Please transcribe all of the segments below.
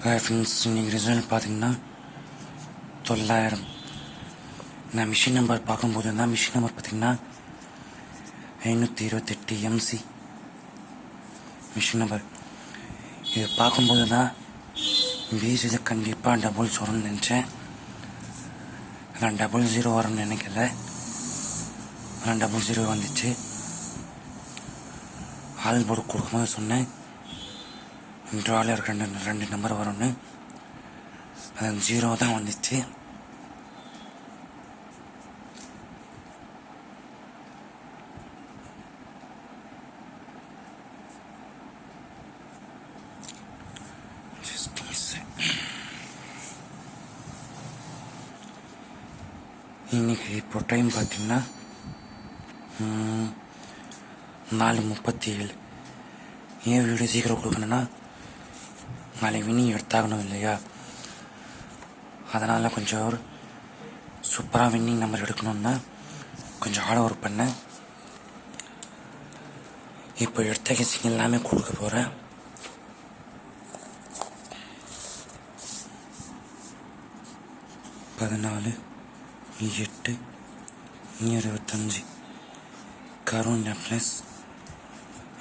Friends இன்றைக்கி result பார்த்தீங்கன்னா தொள்ளாயிரம் நான் மிஷின் நம்பர் பார்க்கும்போது தான் மிஷின் நம்பர் பார்த்தீங்கன்னா ஐநூற்றி இருபத்தெட்டு எம்சி மிஷின் நம்பர் இது பார்க்கும்போது தான் பிசியில் கண்டிப்பாக டபுள்ஸ் வரும்னு நினச்சேன் ஆனால் டபுள் ஜீரோ வரும்னு நினைக்கல ஆனால் டபுள் ஜீரோ வந்துச்சு ஆல் போர்டு கொடுக்கும்போது சொன்னேன் ட்ராவில் இருக்க ரெண்டு ரெண்டு நம்பர் வரும்னு. அது ஜீரோ தான் வந்துச்சு. இன்றைக்கி இன்னைக்கு இப்போ டைம் பார்த்தீங்கன்னா நாலு முப்பத்தி ஏழு. ஏன் வீடியோ சீக்கிரம் கொடுக்கணுன்னா நாளைக்கு வினி எடுத்தாகணும் இல்லையா? அதனால் கொஞ்சம் ஒரு சூப்பராக வின்னிங் நம்பர் எடுக்கணும்னா கொஞ்சம் ஹார்ட் ஒர்க் பண்ணேன் இப்போ எடுத்த கெஸிங் எல்லாமே கொடுக்க போகிறேன் பதினாலு எட்டு இருபத்தஞ்சி. கரூன் நெக்லஸ்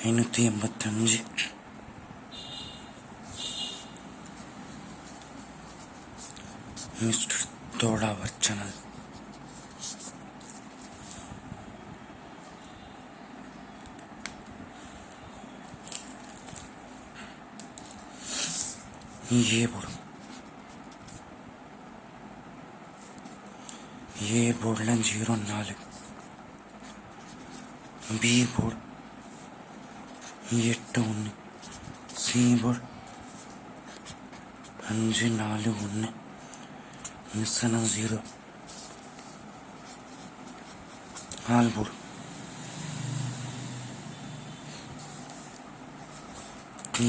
ஐநூற்றி எண்பத்தஞ்சு. மிஸ்டர் தோடாவர் சேனல் ஏ போடும் ஏ போர்டில் ஜீரோ நாலு பி போர்டு எட்டு ஒன்று சி போர்டு அஞ்சு நாலு ஒன்று Nissan'ın ஜீரோ. ஆல்பூர்.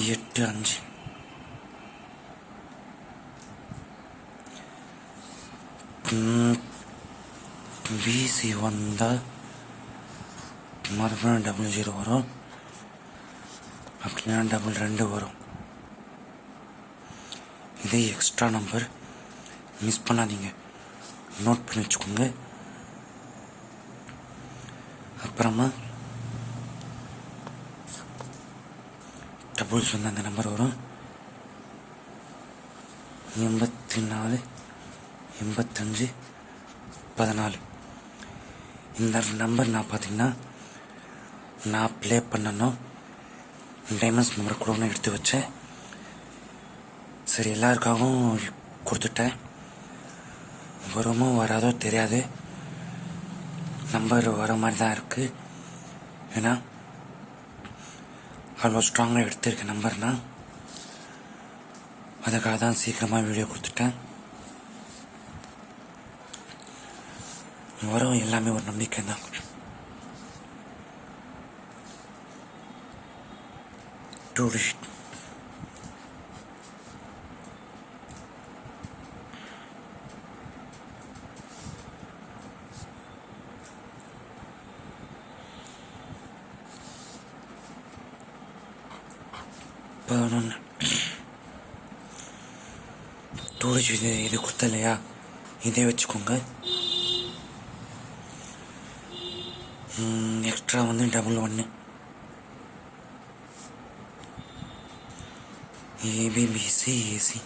எட்டு அஞ்சு. பிசி வந்தால் மறுபடியும் டபுள் ஜீரோ வரும். அப்படின்னா டபுள் ரெண்டு வரும். இதே எக்ஸ்ட்ரா நம்பர் மிஸ் பண்ணாதீங்க. நோட் பண்ணி வச்சுக்கோங்க. அப்புறமா டபுள்ஸ் வந்து அந்த நம்பர் வரும். எண்பத்தி நாலு எண்பத்தஞ்சு பதினாலு. இந்த நம்பர் நான் பார்த்தீங்கன்னா நான் ப்ளே பண்ணணும் டைமண்ட்ஸ் நம்பர் கொடுக்கணும் எடுத்து வச்சேன். சரி எல்லாருக்காகவும் கொடுத்துட்டேன். வருமோ வராதோ தெரியாது. நம்பர் வர மாதிரி தான் இருக்குது ஏன்னா அவ்வளோ ஸ்ட்ராங்காக எடுத்திருக்க நம்பர்னா அதுக்காக தான் சீக்கிரமாக வீடியோ கொடுத்துட்டேன். வரும் எல்லாமே ஒரு நம்பிக்கை தான். டூரிஸ்ட் பதினொன்று டூரிஸ்ட் இது இது கொடுத்த இல்லையா இதே வச்சுக்கோங்க எக்ஸ்ட்ரா வந்து டபுள் ஒன்று ஏபிபிசி ஏசி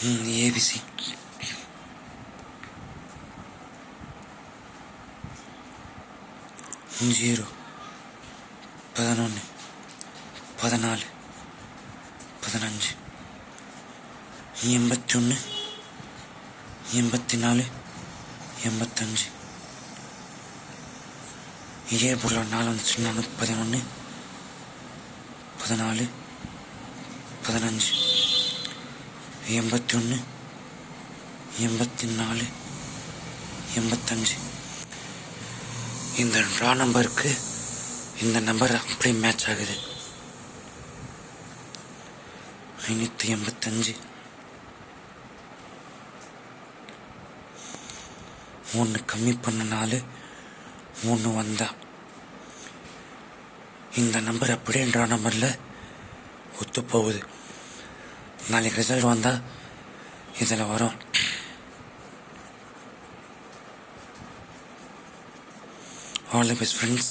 ஏபிசி ஜீரோ பதினொன்று பதினாலு பதினஞ்சு எண்பத்தி ஒன்று எண்பத்தி நாலு எண்பத்தஞ்சு இதே போல் நாலு வந்துச்சு நானூற்றி பதினொன்று பதினாலு பதினஞ்சு எண்பத்தொன்று எண்பத்தி நாலு எண்பத்தஞ்சு. இந்த ரா நம்பருக்கு இந்த நம்பர் அப்படி மேட்ச் ஆகுது. ஐநூற்றி எண்பத்தஞ்சு. ஒன்று கம்மி பண்ண நாலு ஒன்று வந்தா. இந்த நம்பர் அப்படின்ற நம்பரில் ஒத்து போகுது. நாளைக்கு ரிசல்ட் வந்தால் இதில் வரும். All the best friends